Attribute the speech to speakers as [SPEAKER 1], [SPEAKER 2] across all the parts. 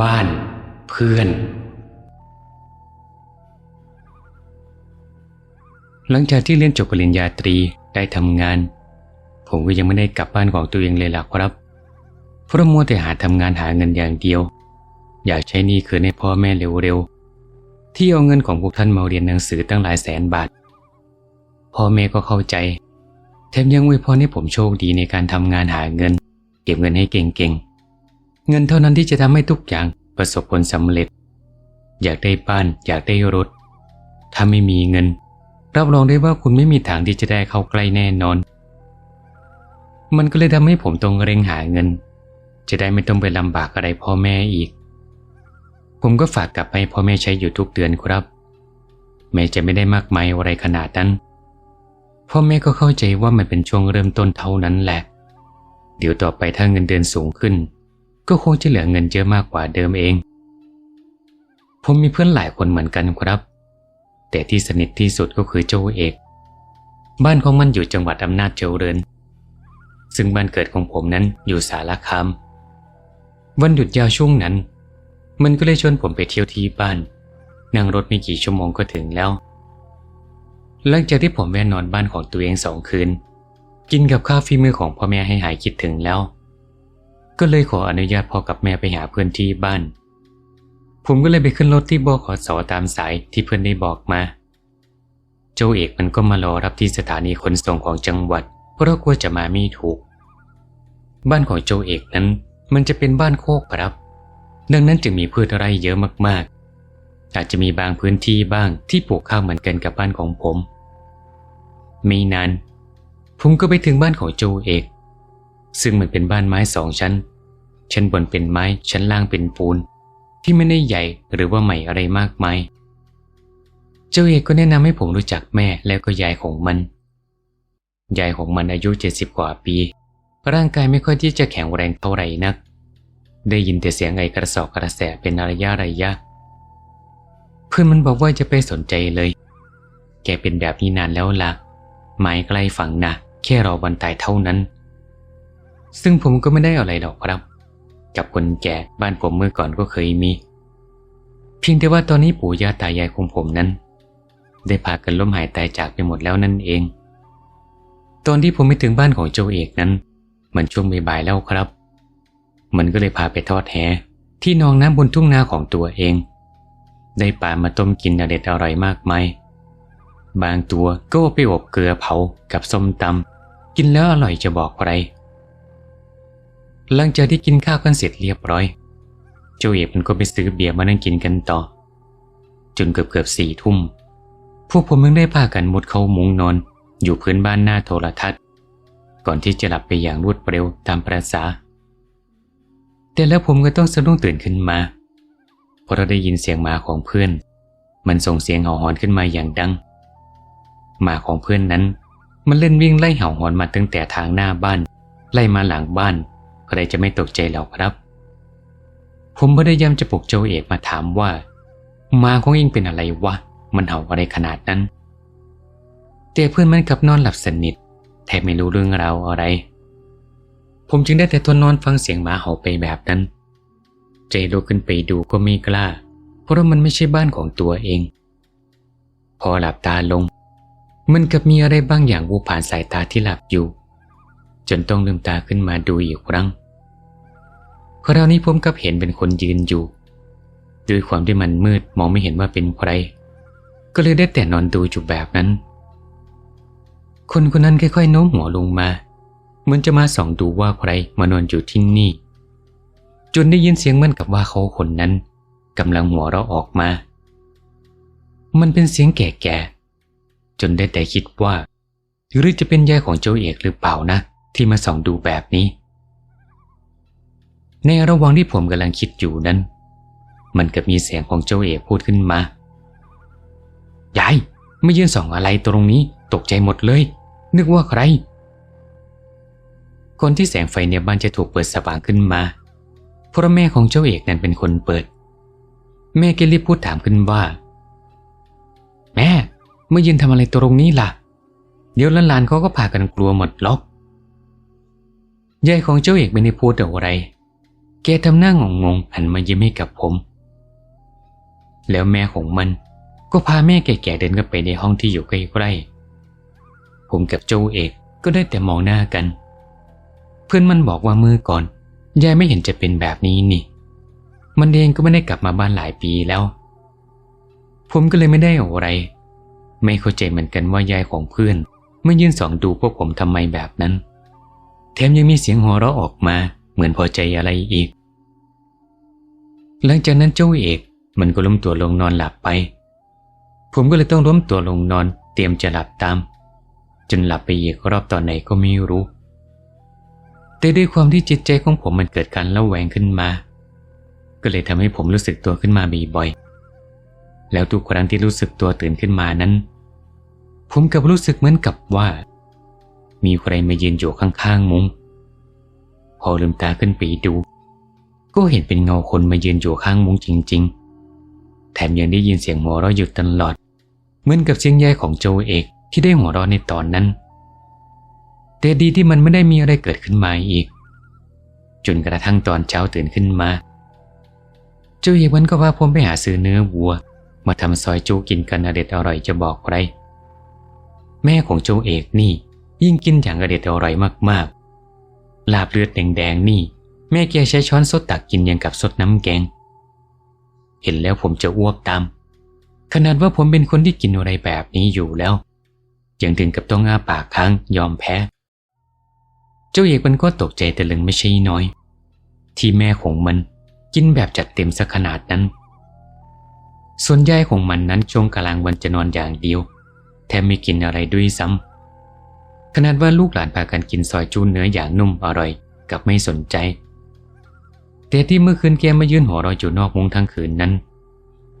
[SPEAKER 1] บ้าน เพื่อน หลังจากที่เรียนจบปริญญาตรีได้ทำงาน ผมก็ยังไม่ได้กลับบ้านของตัวเองเลยล่ะครับ เพราะมัวแต่หาทำงานหาเงินอย่างเดียว อยากใช้หนี้คืนให้พ่อแม่เร็วๆ ที่เอาเงินของพวกท่านมาเรียนหนังสือตั้งหลายแสนบาท พ่อแม่ก็เข้าใจ แถมยังอวยพรให้ผมโชคดีในการทำงานหาเงิน เก็บเงินให้เก่งๆ เงินเท่านั้นที่จะทำให้ทุกอย่างประสบผลสำเร็จ อยากได้บ้าน อยากได้รถ ถ้าไม่มีเงิน รับรองได้ว่าคุณไม่มีทางที่จะได้เข้าใกล้แน่นอน มันก็เลยทำให้ผมต้องเร่งหาเงิน จะได้ไม่ต้องไปลำบากอะไรพ่อแม่อีก ผมก็ฝากกลับให้พ่อแม่ใช้อยู่ทุกเดือนครับ แม้จะไม่ได้มากมายอะไรขนาดนั้น พ่อแม่ก็เข้าใจว่ามันเป็นช่วงเริ่มต้นเท่านั้นแหละ เดี๋ยวต่อไปถ้าเงินเดือนสูงขึ้น ก็คงจะเหลือเงินเยอะมากกว่าเดิมเอง ผมมีเพื่อนหลายคนเหมือนกันครับ แต่ที่สนิทที่สุดก็คือโจเอก บ้านของมันอยู่จังหวัดอำนาจเจริญ ซึ่งบ้านเกิดของผมนั้นอยู่สารคามวันหยุดยาวช่วงนั้น มันก็เลยชวนผมไปเที่ยวที่บ้าน นั่งรถไม่กี่ชั่วโมงก็ถึงแล้ว หลังจากที่ผมแวะนอนบ้านของตัวเองสองคืน กินกับข้าวฝีมือของพ่อแม่ให้หายคิดถึงแล้ว ก็เลยขออนุญาตพ่อกับแม่ไปหาเพื่อนที่บ้าน ผมก็เลยไปขึ้นรถที่บขสตามสายที่เพื่อนได้บอกมาโจเอกมันก็มารอรับที่สถานีขนส่งของจังหวัด เพราะกลัวจะมาไม่ถูก บ้านของโจเอกนั้น มันจะเป็นบ้านโคกครับ ดังนั้นจึงมีพืชไร่เยอะมากๆ อาจจะมีบางพื้นที่บ้างที่ปลูกข้าวเหมือนกันกับบ้านของผมไม่นานผมก็ไปถึงบ้านของโจเอก ซึ่งมันเป็นบ้านไม้สองชั้น ชั้นบนเป็นไม้ ชั้นล่างเป็นปูน ที่ไม่ได้ใหญ่หรือว่าใหม่อะไรมากมาย เจ้าเอกก็แนะนำให้ผมรู้จักแม่แล้วก็ยายของมัน ยายของมันอายุเจ็ดสิบกว่าปี ร่างกายไม่ค่อยที่จะแข็งแรงเท่าไหร่นัก ได้ยินแต่เสียงไอกระสอบกระแสเป็นระยะระยะ เพื่อนมันบอกว่าจะไปสนใจเลย แกเป็นแบบนี้นานแล้วละ่ะหมายใกล้ฝั่งนะแค่รอวันตายเท่านั้นซึ่งผมก็ไม่ได้อะไรหรอกครับ กับคนแก่บ้านผมเมื่อก่อนก็เคยมี เพียงแต่ว่าตอนนี้ปู่ย่าตายายของผมนั้น ได้พากันล้มหายตายจากไปหมดแล้วนั่นเอง ตอนที่ผมไปถึงบ้านของโจเอกนั้น มันช่วงบ่ายๆแล้วครับ มันก็เลยพาไปทอดแหที่นองน้ำบนทุ่งนาของตัวเอง ได้ปลามาต้มกินอเด็ดอร่อยมากมายบางตัวก็ไปอบเกลือเผากับส้มตำกินแล้วอร่อยจะบอกใคร หลังจากที่กินข้าวกันเสร็จเรียบร้อยเจ้าเอกมันก็ไปซื้อเบียร์มานั่งกินกันต่อ จนเกือบเกือบสี่ทุ่ม พวกผมยังได้พากันมุดเข้ามุ้งนอน อยู่พื้นบ้านหน้าโทรทัศน์ ก่อนที่จะหลับไปอย่างรวดเร็วตามประษา แต่แล้วผมก็ต้องสะดุ้งตื่นขึ้นมาเพราะเราได้ยินเสียงหมาของเพื่อน มันส่งเสียงเห่าหอนขึ้นมาอย่างดังหมาของเพื่อนนั้น มันเล่นวิ่งไล่เห่าหอนมาตั้งแต่ทางหน้าบ้าน ไล่มาหลังบ้าน ใครจะไม่ตกใจแล้วครับ ผมพยายามจะปลุกโจเอกมาถามว่าหมาของเองเป็นอะไรวะ มันเห่าอะไรขนาดนั้น แต่เพื่อนมันกลับนอนหลับสนิทแทบไม่รู้เรื่องราวอะไร ผมจึงได้แต่ทนนอนฟังเสียงหมาเห่าไปแบบนั้น ใจลุกขึ้นไปดูก็ไม่กล้า เพราะมันไม่ใช่บ้านของตัวเอง พอหลับตาลง มันกับมีอะไรบางอย่างวูผ่านสายตาที่หลับอยู่ จนต้องลืมตาขึ้นมาดูอีกครั้ง คราวนี้ผมกับเห็นเป็นคนยืนอยู่ ด้วยความที่มันมืดมองไม่เห็นว่าเป็นใคร ก็เลยได้แต่นอนดูจุแบบนั้น คนคนนั้นค่อยๆโน้มหัวลงมา เหมือนจะมาส่องดูว่าใครมานอนอยู่ที่นี่ จนได้ยินเสียงเหมือนกับว่าเขาคนนั้นกำลังหัวเราออกมา มันเป็นเสียงแก่ๆ จนได้แต่คิดว่า หรือจะเป็นยายของเจ้าเอกหรือเปล่านะ ที่มาส่องดูแบบนี้ ในระหว่างที่ผมกำลังคิดอยู่นั้น มันก็มีเสียงของเจ้าเอกพูดขึ้นมายายไม่ยืนส่องอะไรตรงนี้ตกใจหมดเลย นึกว่าใคร คนที่แสงไฟในบ้านจะถูกเปิดสว่างขึ้นมา เพราะแม่ของเจ้าเอกนั้นเป็นคนเปิด แม่ก็รีบพูดถามขึ้นว่า แม่เมื่อยืนทำอะไรตรงนี้ล่ะ เดี๋ยวหลานๆเขาก็พากันกลัวหมดล็อกยายของเจ้าเอกไม่ได้พูดอะไร แกทำหน้างงงๆหันมายิ้มให้กับผม แล้วแม่ของมันก็พาแม่แก่ๆเดินเข้าไปในห้องที่อยู่ใกล้ๆ ผมกับโจเอกก็ได้แต่มองหน้ากัน เพื่อนมันบอกว่ามื่อก่อนยายไม่เห็นจะเป็นแบบนี้นี่ มันเองก็ไม่ได้กลับมาบ้านหลายปีแล้ว ผมก็เลยไม่ได้อะไร ไม่เข้าใจเหมือนกันว่ายายของเพื่อนไม่ยืนสองดูพวกผมทำไมแบบนั้น แถมยังมีเสียงหัวเราะออกมา มือนพอใจอะไรอีก หลังจากนั้นเจ้าเอกมันก็ล้มตัวลงนอนหลับไป ผมก็เลยต้องล้มตัวลงนอนเตรียมจะหลับตาม จนหลับไปอีกรอบตอนไหนก็ไม่รู้ แต่ด้วยความที่จิตใจของผมมันเกิดการระแวงขึ้นมา ก็เลยทำให้ผมรู้สึกตัวขึ้นมาบ่อยๆแล้วทุกครั้งที่รู้สึกตัวตื่นขึ้นมานั้น ผมกับรู้สึกเหมือนกับว่า มีใครมายืนอยู่ข้างๆมุง้ง พอลืมตาขึ้นไปดู ก็เห็นเป็นเงาคนมายืนอยู่ข้างมุ้งจริง ๆ แถมยังได้ยินเสียงหัวเราะอยู่ตลอด เหมือนกับเสียงแยายของโจเอกที่ได้หัวเราะในตอนนั้น แต่ดีที่มันไม่ได้มีอะไรเกิดขึ้นมาอีก จนกระทั่งตอนเช้าตื่นขึ้นมา โจเอกมันก็พาผมไปหาซื้อเนื้อวัว มาทำซอยจูกินกันอเด็ดอร่อยจะบอกใครแม่ของโจเอกนี่ยิ่งกินอย่างอเด็ดอร่อยมากๆ ลาบเลือดแดงๆนี่ แม่แกใช้ช้อนซดตักกินอย่างกับซดน้ำแกง เห็นแล้วผมจะอ้วกตาม ขนาดว่าผมเป็นคนที่กินอะไรแบบนี้อยู่แล้วยังถึงกับต้องอ้าปากค้างยอมแพ้ เจ้าเอกมันก็ตกใจแต่ลึงไม่ใช่น้อย ที่แม่ของมันกินแบบจัดเต็มสักขนาดนั้น ส่วนยายของมันนั้นช่วงกลางวันจะนอนอย่างเดียว แทบไม่กินอะไรด้วยซ้ำ ขนาดว่าลูกหลานพากันกินซอยจูนเนื้ออย่างนุ่มอร่อยกับไม่สนใจ แต่ที่เมื่อคืนแกมายืนหัวเรอยอยู่นอกมุ้งทั้งคืนนั้น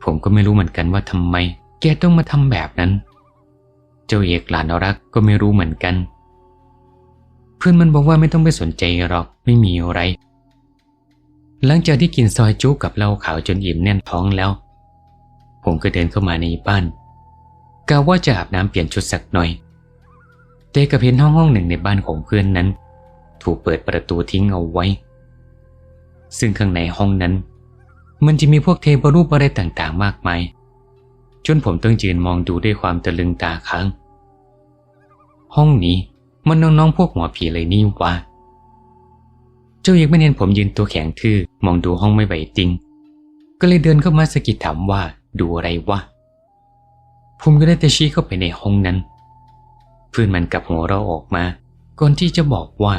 [SPEAKER 1] ผมก็ไม่รู้เหมือนกันว่าทำไม แกต้องมาทำแบบนั้น เจ้าเอกหลานรักก็ไม่รู้เหมือนกัน เพื่อนมันบอกว่าไม่ต้องไปสนใจหรอกไม่มีอะไร หลังจากที่กินซอยจุกับเหล้าขาวจนอิ่มแน่นท้องแล้ว ผมก็เดินเข้ามาในบ้านกะว่าจะอาบน้ำเปลี่ยนชุดสักหน่อย แต่กับเห็นห้องห้องหนึ่งในบ้านของเพื่อนนั้น ถูกเปิดประตูทิ้งเอาไว้ ซึ่งข้างในห้องนั้น มันจะมีพวกเทวรูปอะไรต่างๆ มากมาย จนผมต้องยืนมองดูด้วยความตะลึงตาค้าง ห้องนี้มันน้องๆพวกหมอผีเลยนี่วะเจ้าเอกไม่เห็นผมยืนตัวแข็งทื่อมองดูห้องไม่ไหวจริง ก็เลยเดินเข้ามาสะกิดถามว่าดูอะไรวะผมก็ได้แต่ชี้เข้าไปในห้องนั้น เพื่อนมันกับหัวเราออกมาก่อนที่จะบอกว่า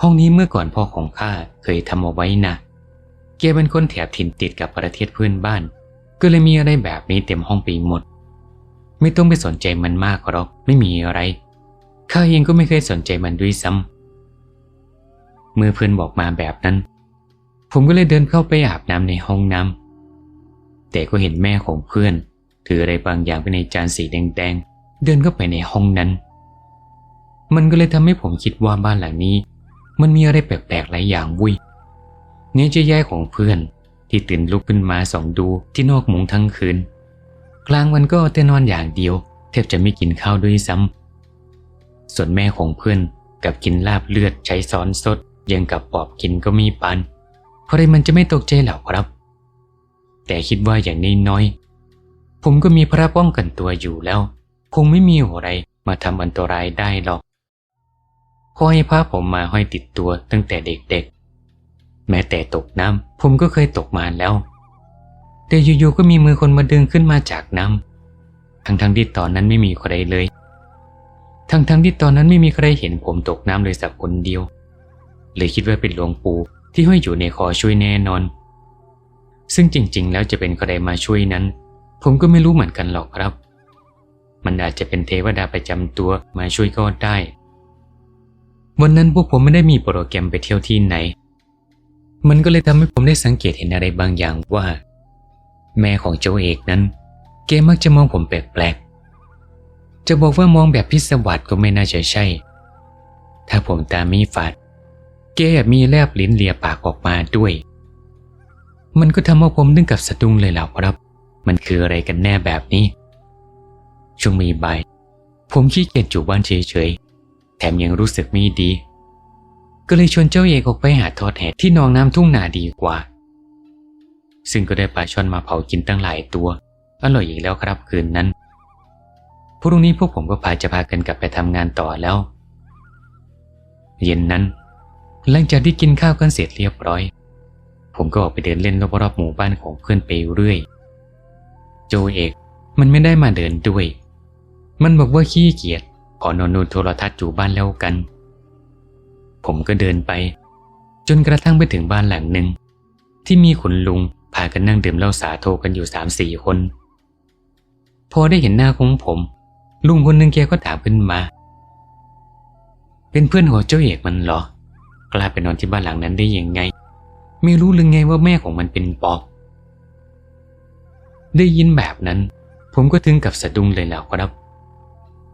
[SPEAKER 1] ห้องนี้เมื่อก่อนพ่อของข้าเคยทำเอาไว้นะแกเป็นคนแถบถิ่นติดกับประเทศเพื่อนบ้าน ก็เลยมีอะไรแบบนี้เต็มห้องไปหมด ไม่ต้องไปสนใจมันมากหรอกไม่มีอะไรข้าเองก็ไม่เคยสนใจมันด้วยซ้ำเมื่อเพื่อนบอกมาแบบนั้น ผมก็เลยเดินเข้าไปอาบน้ำในห้องน้ำแต่ก็เห็นแม่ของเพื่อน ถืออะไรบางอย่างไปในจานสีแดงๆ เดินเข้าไปในห้องนั้น มันก็เลยทำให้ผมคิดว่าบ้านหลังนี้ มันมีอะไรแปลกๆหลายอย่างวุ้ยเนี่ยจะย้ายของเพื่อนที่ตื่นลุกขึ้นมาส่องดูที่นอกมุงทั้งคืน กลางวันก็แต่นอนอย่างเดียวแทบจะไม่กินข้าวด้วยซ้ำส่วนแม่ของเพื่อนกับกินลาบเลือดใช้ซ้อนสดยังกับปอบกินก็มีปันเพราะอะไรมันจะไม่ตกใจเหล่าครับ แต่คิดว่าอย่างน้อยๆผมก็มีพระป้องกันตัวอยู่แล้ว คงไม่มีอะไรมาทำอันตรายได้หรอกขอให้พระผมมาห้อยติดตัวตั้งแต่เด็กๆ แม้แต่ตกน้ำผมก็เคยตกมาแล้ว แต่อยู่ๆก็มีมือคนมาดึงขึ้นมาจากน้ำทั้งๆที่ตอนนั้นไม่มีใครเลย ทั้งๆที่ตอนนั้นไม่มีใครเห็นผมตกน้ำเลยสักคนเดียว เลยคิดว่าเป็นหลวงปู่ที่ห้อยอยู่ในคอช่วยแน่นอน ซึ่งจริงๆ แล้วจะเป็นใครมาช่วยนั้น ผมก็ไม่รู้เหมือนกันหรอกครับ มันอาจจะเป็นเทวดาประจำตัวมาช่วยก็ได้ วันนั้นพวกผมไม่ได้มีโปรแกรมไปเที่ยวที่ไหน มันก็เลยทำให้ผมได้สังเกตเห็นอะไรบางอย่างว่า แม่ของเจ้าเอกนั้นเกมักจะมองผมแปลกๆ จะบอกว่ามองแบบพิศวาสก็ไม่น่าจะใช่ ถ้าผมตาไม่ฝาดเกแอบมีแลบลิ้นเลียปากออกมาด้วย มันก็ทำให้ผมนึกกับสะดุ้งเลยแหละครับ มันคืออะไรกันแน่แบบนี้ ช่วงมีใบ ผมขี้เกียจอยู่บ้านเฉยๆ แถมยังรู้สึกไม่ดี ก็เลยชวนเจ้าเอกออกไปหาทอดแหที่หนองน้ำทุ่งนาดีกว่า ซึ่งก็ได้ปลาช่อนมาเผากินตั้งหลายตัว อร่อยอีกแล้วครับคืนนั้นพรุ่งนี้พวกผมก็พาจะพากันกลับไปทำงานต่อแล้ว เย็นนั้น หลังจากที่กินข้าวกันเสร็จเรียบร้อย ผมก็ออกไปเดินเล่นรอบๆหมู่บ้านของเพื่อนไปเรื่อย โจเอกมันไม่ได้มาเดินด้วย มันบอกว่าขี้เกียจขอนอนนูนโทรทัศน์อยู่บ้านแล้วกัน ผมก็เดินไป จนกระทั่งไปถึงบ้านหลังหนึ่ง ที่มีคุณลุงพากันนั่งดื่มเหล้าสาโทกันอยู่สามสี่คน พอได้เห็นหน้าของผม ลุงคนหนึ่งแกก็ถามขึ้นมา เป็นเพื่อนของเจ้าเอกมันเหรอกล้าไปนอนที่บ้านหลังนั้นได้ยังไง ไม่รู้หรือไงว่าแม่ของมันเป็นปอบได้ยินแบบนั้น ผมก็ถึงกับสะดุ้งเลยแล้วครับ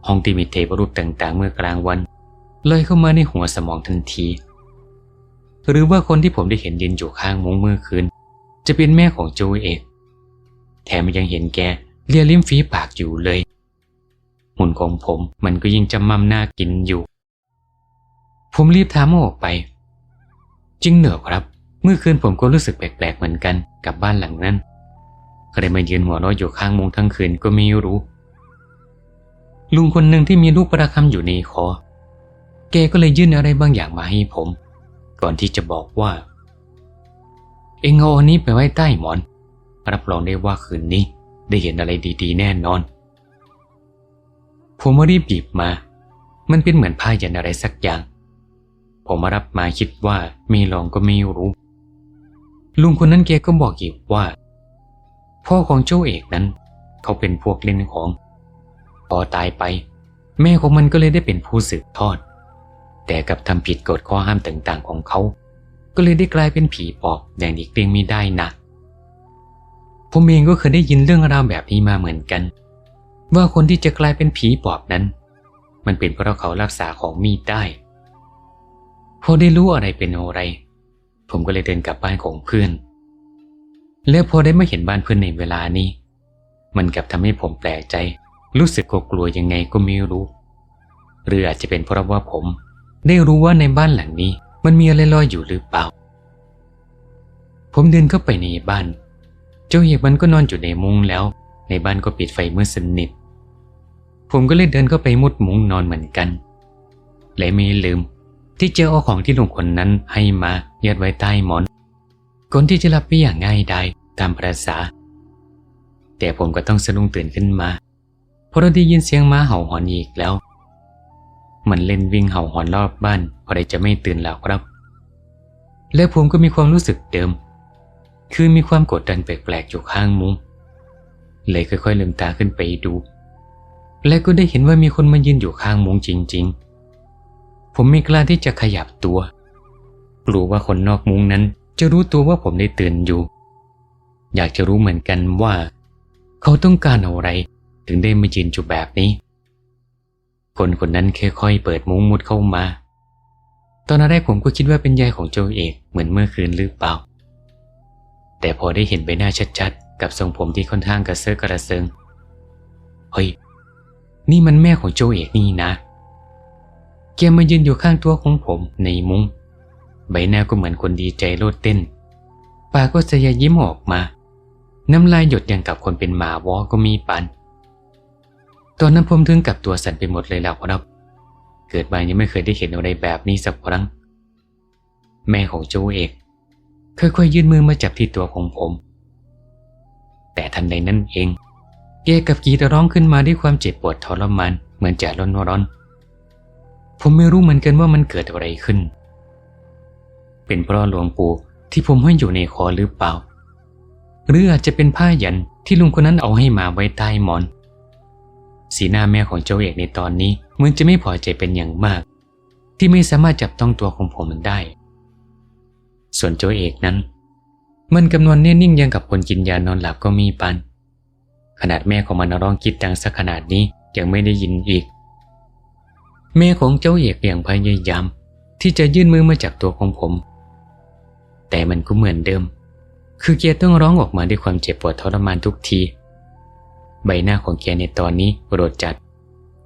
[SPEAKER 1] ห้องที่มีเทพรูปต่างๆ เมื่อกลางวันเลยเข้ามาในหัวสมองทันที หรือว่าคนที่ผมได้เห็นยืนอยู่ข้างมุ้งเมื่อคืน จะเป็นแม่ของโจเอกแถมยังเห็นแกเลียลิ้มฝีปากอยู่เลย หุ่นของผมมันก็ยิ่งจำมั่มหน้ากินอยู่ ผมรีบถามออกไป จริงเหรอครับ เมื่อคืนผมก็รู้สึกแปลกๆเหมือนกันกับบ้านหลังนั้น ใครมายืนหัวเราะอยู่ข้างมุงทั้งคืนก็ไม่รู้ ลุงคนหนึ่งที่มีลูกประคำอยู่ในคอแกก็เลยยื่นอะไรบางอย่างมาให้ผม ก่อนที่จะบอกว่า เองเอาอันนี้ไปไว้ใต้หมอน รับรองได้ว่าคืนนี้ได้เห็นอะไรดีๆ แน่นอน ผมมารีบบีบมา มันเป็นเหมือนผ้ายันอะไรสักอย่าง ผมมารับมาคิดว่าไมีลองก็ไม่รู้ ลุงคนนั้นแกก็บอกอีกว่า พ่อของเจ้าเอกนั้น เขาเป็นพวกเล่นของ อตายไป แม่ของมันก็เลยได้เป็นผู้สืบทอด แต่กับทำผิดกฎข้อห้ามต่างๆของเขา ก็เลยได้กลายเป็นผีปอบอย่างอีกเลี่ยงไม่ได้นะผมเองก็เคยได้ยินเรื่องราวแบบนี้มาเหมือนกัน ว่าคนที่จะกลายเป็นผีปอบนั้น มันเป็นเพราะเขารักษาของมีดได้ พอได้รู้อะไรเป็นอะไร ผมก็เลยเดินกลับบ้านของเพื่อน แล้วพอได้มาเห็นบ้านเพื่อนในเวลานี้ มันกลับทำให้ผมแปลกใจ รู้สึกกลัวยังไงก็ไม่รู้ หรืออาจจะเป็นเพราะว่าผม ได้รู้ว่าในบ้านหลังนี้ มันมีอะไรลอยอยู่หรือเปล่า ผมเดินเข้าไปในบ้าน เจ้าเหียบมันก็นอนอยู่ในมุ้งแล้ว ในบ้านก็ปิดไฟมืดสนิท ผมก็เลยเดินเข้าไปมุดมุ้งนอนเหมือนกัน และไม่ลืม ที่เจอเอาของที่ลุงคนนั้นให้มายัดไว้ใต้หมอนก่อนที่จะหลับไปอย่างง่ายดายตามประษาแต่ผมก็ต้องสะดุ้งตื่นขึ้นมา พราะเราได้ยินเสียงม้าเห่าหอนอีกแล้ว มันเล่นวิ่งเห่าหอนรอบบ้านพอได้จะไม่ตื่นแล้วครับ และผมก็มีความรู้สึกเดิม คือมีความกดดันแปลกๆอยู่ข้างมุ้งเลยค่อยๆลืมตาขึ้นไปดู และก็ได้เห็นว่ามีคนมายืนอยู่ข้างมุงจริง ๆ ผมไม่กล้าที่จะขยับตัว กลัวว่าคนนอกมุงนั้นจะรู้ตัวว่าผมได้ตื่นอยู่ อยากจะรู้เหมือนกันว่า เขาต้องการอะไร ถึงได้มายืนอยู่แบบนี้ คนคนนั้นค่อยๆเปิดมุ้งมุดเข้ามา ตอนแรกผมก็คิดว่าเป็นยายของเจ้าเอกเหมือนเมื่อคืนหรือเปล่า แต่พอได้เห็นใบหน้าชัดๆ กับทรงผมที่ค่อนข้างกระเซาะกระเซิง เฮ้ย นี่มันแม่ของเจ้าเอกนี่นะ แกมายืนอยู่ข้างตัวของผมในมุง้ง ใบหน้าก็เหมือนคนดีใจโลดเต้น ปากก็สยายยิ้มออกมาน้ำลายหยดอย่างกับคนเป็นหมาวอก็มีปัน ตอนนั้นผมถึงกับตัวสั่นไปหมดเลยแล้วครับ เกิดมายังไม่เคยได้เห็นอะไรแบบนี้สักครั้ง แม่ของโจเอกค่อยๆยื่นมือมาจับที่ตัวของผม แต่ทันใดนั้นเองแกกับกรีดร้องขึ้นมาด้วยความเจ็บปวดทรมานเหมือนจะร้อนร้อน ผมไม่รู้เหมือนกันว่ามันเกิดอะไรขึ้น เป็นเพราะหลวงปู่ที่ผมห้อยอยู่ในคอหรือเปล่า หรืออาจจะเป็นผ้ายันที่ลุงคนนั้นเอาให้มาไว้ใต้หมอน สีหน้าแม่ของเจ้าเอกในตอนนี้เหมือนจะไม่พอใจเป็นอย่างมาก ที่ไม่สามารถจับต้องตัวของผมมันได้ ส่วนเจ้าเอกนั้น มันกำนวนแน่นิ่งยังกับคนกินยานอนหลับก็มีปัน ขนาดแม่ของมันร้องคิดดังสักขนาดนี้ยังไม่ได้ยินอีก แม่ของเจ้าเอกอย่างพยายามที่จะยื่นมือมาจับตัวของผม แต่มันก็เหมือนเดิม คือเกียร์ต้องร้องออกมาด้วยความเจ็บปวดทรมานทุกที ใบหน้าของแกในตอนนี้โรดจัด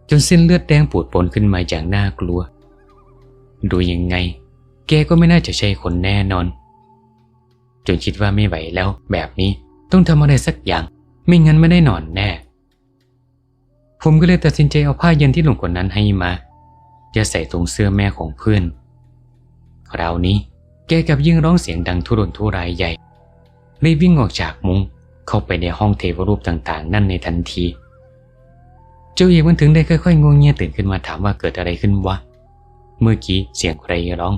[SPEAKER 1] จนเส้นเลือดแดงปูดปนขึ้นมาอย่างน่ากลัว ดูยังไง แกก็ไม่น่าจะใช่คนแน่นอน จนคิดว่าไม่ไหวแล้วแบบนี้ต้องทำอะไรสักอย่าง ไม่งั้นไม่ได้นอนแน่ ผมก็เลยตัดสินใจเอาผ้าเย็นที่หลุงคนนั้นให้มาจะใส่ตรงเสื้อแม่ของเพื่อน คราวนี้แกกับยิ่งร้องเสียงดังทุรนทุรายใหญ่รีบวิ่งออกจากมุง้ง เข้าไปในห้องเทวรูปต่างๆ นั่นในทันทีเจ้าเอกมันถึงได้ค่อยๆงงเงียตื่นขึ้นมาถามว่าเกิดอะไรขึ้นวะ เมื่อกี้เสียงใครร้อง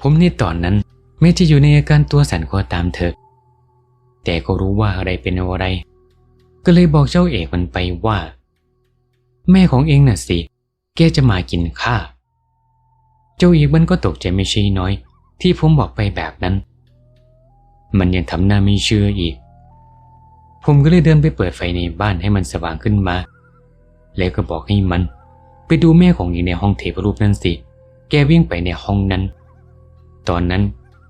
[SPEAKER 1] ผมในตอนนั้นไม่จะอยู่ในอาการตัวสั่นก็ตามเถอะแต่ก็รู้ว่าอะไรเป็นอะไร ก็เลยบอกเจ้าเอกมันไปว่า แม่ของเองน่ะสิ แกจะมากินข้า เจ้าเอกมันก็ตกใจไม่ใช่น้อย ที่ผมบอกไปแบบนั้น มันยังทำหน้าไม่เชื่ออีก ผมก็เลยเดินไปเปิดไฟในบ้านให้มันสว่างขึ้นมา แล้วก็บอกให้มัน ไปดูแม่ของเองในห้องเทพรูปนั่นสิ แกวิ่งไปในห้องนั้น ตอนนั้น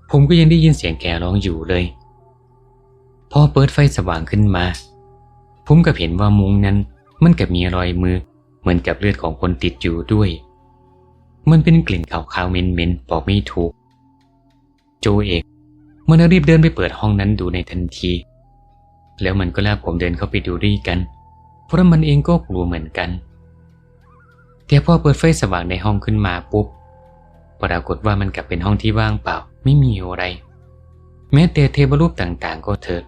[SPEAKER 1] ผมก็ยังได้ยินเสียงแกร้องอยู่เลย พอเปิดไฟสว่างขึ้นมา ผมก็เห็นว่ามุ้งนั้น มันกับมีรอยมือ เหมือนกับเลือดของคนติดอยู่ด้วย มันเป็นกลิ่นขาวๆเหม็นๆบอกไม่ถูก โจเอกมันรีบเดินไปเปิดห้องนั้นดูในทันที แล้วมันก็ลากผมเดินเข้าไปดูด้กัน เพราะมันเองก็กลัวเหมือนกัน แต่พอเปิดไฟสว่างในห้องขึ้นมาปุ๊บ ปรากฏว่ามันกลับเป็นห้องที่ว่างเปล่า ไม่มีอะไร แม้แต่เทวรูปต่างๆ ก็เถิด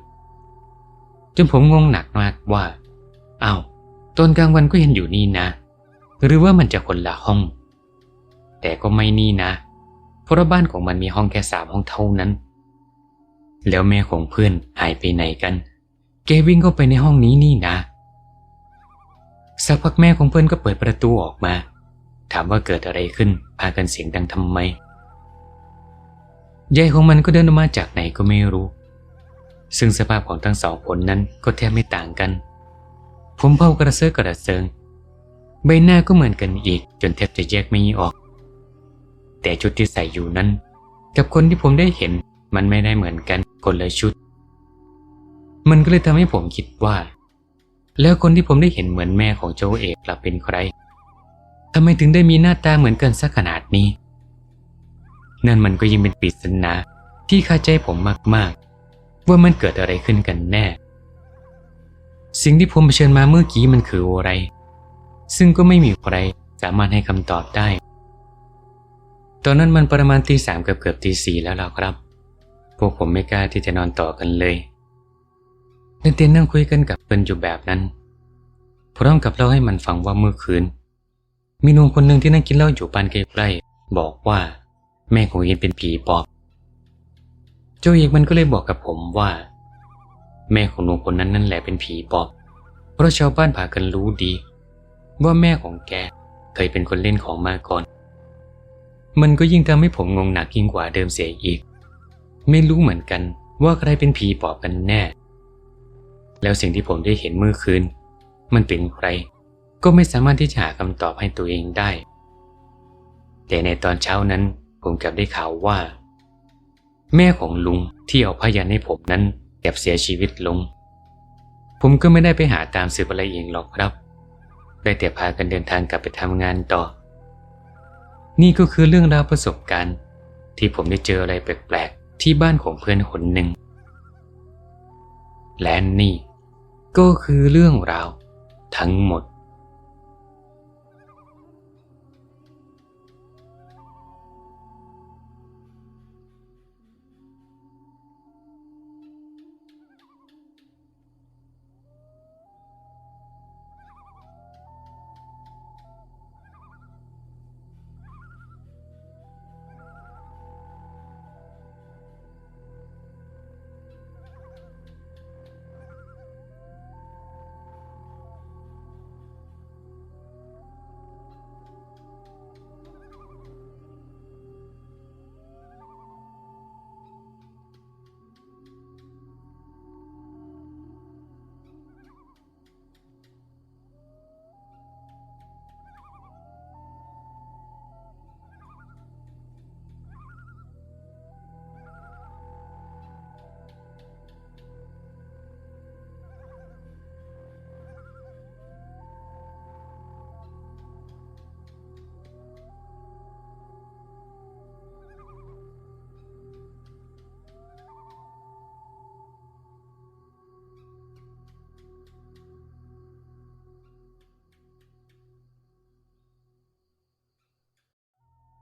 [SPEAKER 1] จนผมงงหนักมากว่าอ้าวตอนกลางวันก็ยังอยู่นี่นะ หรือว่ามันจะคนละห้อง แต่ก็ไม่นี่นะ เพราะบ้านของมันมีห้องแค่สามห้องเท่านั้น แล้วแม่ของเพื่อนหายไปไหนกัน แกวิ่งเข้าไปในห้องนี้นี่นะ สักพักแม่ของเพื่อนก็เปิดประตูออกมา ถามว่าเกิดอะไรขึ้น พากันเสียงดังทำไม ยายของมันก็เดินออกมาจากไหนก็ไม่รู้ ซึ่งสภาพของทั้งสองคนนั้นก็แทบไม่ต่างกัน ผมเผากระเซาะกระเซิง ใบหน้าก็เหมือนกันอีก จนแทบจะแยกไม่ออก แต่ชุดที่ใส่อยู่นั้น กับคนที่ผมได้เห็นมันไม่ได้เหมือนกันคนละชุด มันก็เลยทำให้ผมคิดว่า แล้วคนที่ผมได้เห็นเหมือนแม่ของโจเอกล่ะเป็นใครทำไมถึงได้มีหน้าตาเหมือนกันสักขนาดนี้ นั่นมันก็ยิ่งเป็นปริศนาที่คาใจผมมากๆ ว่ามันเกิดอะไรขึ้นกันแน่ สิ่งที่ผมเผชิญมาเมื่อกี้มันคืออะไร ซึ่งก็ไม่มีใครสามารถให้คำตอบได้ ตอนนั้นมันประมาณตีสามเกือบเกือบตีสี่แล้วล่ะครับ พวกผมไม่กล้าที่จะนอนต่อกันเลย เนเตียนนั่งคุยกันกับเปิ้ลอยู่แบบนั้น พร้อมกับเล่าให้มันฟังว่าเมื่อคืน มีหนุ่มคนหนึ่งที่นั่งกินเหล้าอยู่บ้านใกล้ๆบอกว่า แม่ของเย็นเป็นผีปอบโจเอกมันก็เลยบอกกับผมว่า แม่ของหนุ่มคนนั้นนั่นแหละเป็นผีปอบ เพราะชาวบ้านพากันรู้ดี ว่าแม่ของแกเคยเป็นคนเล่นของมาก่อน มันก็ยิ่งทำให้ผมงงหนักยิ่งกว่าเดิมเสียอีก ไม่รู้เหมือนกันว่าใครเป็นผีปอบกันแน่ แล้วสิ่งที่ผมได้เห็นเมื่อคืน มันเป็นใคร ก็ไม่สามารถที่จะหาคำตอบให้ตัวเองได้ แต่ในตอนเช้านั้นผมกลับได้ข่าวว่า แม่ของลุงที่เอาพยันให้ผมนั้นแอบเสียชีวิตลง ผมก็ไม่ได้ไปหาตามสืบอะไรเองหรอกครับได้แต่พากันเดินทางกลับไปทำงานต่อ นี่ก็คือเรื่องราวประสบการณ์ ที่ผมได้เจออะไรแปลกๆที่บ้านของเพื่อนคนหนึ่งและนี่ ก็คือเรื่องราวทั้งหมด